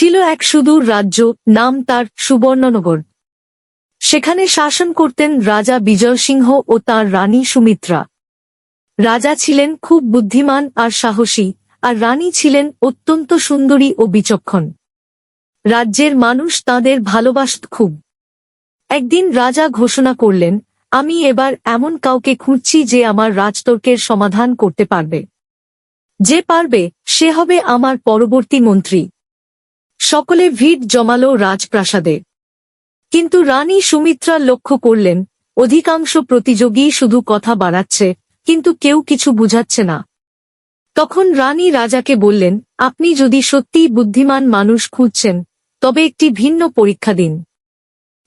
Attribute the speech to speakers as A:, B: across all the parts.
A: ছিল এক সুদূর রাজ্য, নাম তার সুবর্ণনগর। সেখানে শাসন করতেন রাজা বিজয় সিংহ ও তার রানী সুমিত্রা। রাজা ছিলেন খুব বুদ্ধিমান আর সাহসী, আর রানী ছিলেন অত্যন্ত সুন্দরী ও বিচক্ষণ। রাজ্যের মানুষ তাদের ভালোবাসত খুব। একদিন রাজা ঘোষণা করলেন, আমি এবার এমন কাউকে খুঁজছি যে আমার রাজতর্কের সমাধান করতে পারবে। যে পারবে, সে হবে আমার পরবর্তী মন্ত্রী। সকলে ভিড় জমালো রাজপ্রাসাদে। কিন্তু রানী সুমিত্রা লক্ষ্য করলেন, অধিকাংশ প্রতিযোগী শুধু কথা বাড়াচ্ছে, কিন্তু কেউ কিছু বুঝাচ্ছে না। তখন রানী রাজাকে বললেন, আপনি যদি সত্যিই বুদ্ধিমান মানুষ খুঁজছেন, তবে একটি ভিন্ন পরীক্ষা দিন।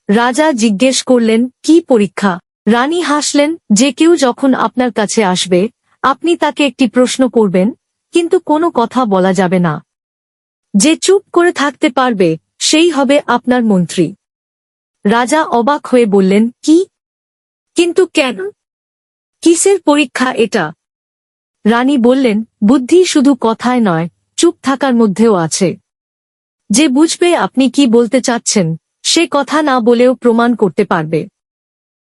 A: রাজা জিজ্ঞেস করলেন, কি পরীক্ষা? রানী হাসলেন, যে কেউ যখন আপনার কাছে আসবে, আপনি তাকে একটি প্রশ্ন করবেন, কিন্তু কোনো কথা বলা যাবে না। যে চুপ করে থাকতে পারবে, সেই হবে আপনার মন্ত্রী। রাজা অবাক হয়ে বললেন, কি? কিন্তু কেন? কিসের পরীক্ষা এটা? রানী বললেন, বুদ্ধি শুধু কথায় নয়, চুপ থাকার মধ্যেও আছে। যে বুঝবে আপনি কি বলতে চাচ্ছেন, সে কথা না বলেও প্রমাণ করতে পারবে।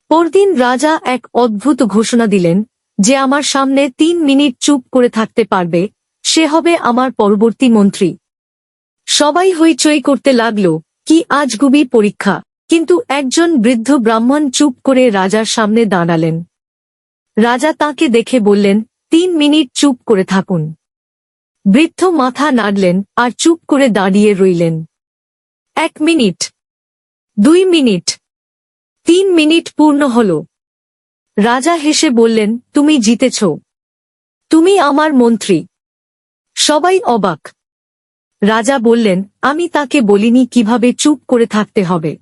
A: পরদিন রাজা এক অদ্ভুত ঘোষণা দিলেন, যে আমার সামনে তিন মিনিট চুপ করে থাকতে পারবে, সে হবে আমার পরবর্তী মন্ত্রী। সবাই হইচই করতে লাগল, কি আজগুবি পরীক্ষা। কিন্তু একজন বৃদ্ধ ব্রাহ্মণ চুপ করে রাজার সামনে দাঁড়ালেন। রাজা তাকে দেখে বললেন, তিন মিনিট চুপ করে থাকুন। বৃদ্ধ মাথা নাড়লেন আর চুপ করে দাঁড়িয়ে রইলেন। এক মিনিট। দুই মিনিট। তিন মিনিট পূর্ণ হল। রাজা হেসে বললেন, তুমি জিতেছ। তুমি আমার মন্ত্রী। সবাই অবাক। রাজা বললেন, আমি তাকে বলিনি কীভাবে চুপ করে থাকতে হবে।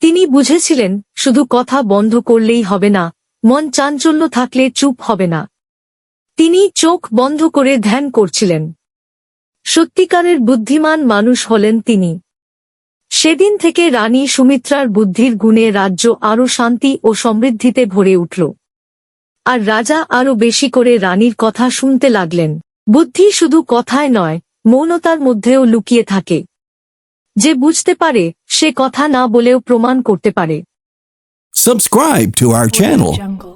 A: তিনি বুঝেছিলেন, শুধু কথা বন্ধ করলেই হবে না, মন চাঞ্চল্য থাকলে চুপ হবে না। তিনি চোখ বন্ধ করে ধ্যান করছিলেন। সত্যিকারের বুদ্ধিমান মানুষ হলেন তিনি। সেদিন থেকে রানী সুমিত্রার বুদ্ধির গুণে রাজ্য আরও শান্তি ও সমৃদ্ধিতে ভরে উঠল। আর রাজা আরও বেশি করে রানীর কথা শুনতে লাগলেন। বুদ্ধি শুধু কথায় নয় মৌনতার মধ্যেও লুকিয়ে থাকে যে বুঝতে পারে সে কথা না বলেও প্রমাণ করতে পারে
B: Subscribe to our channel.
C: Jungle.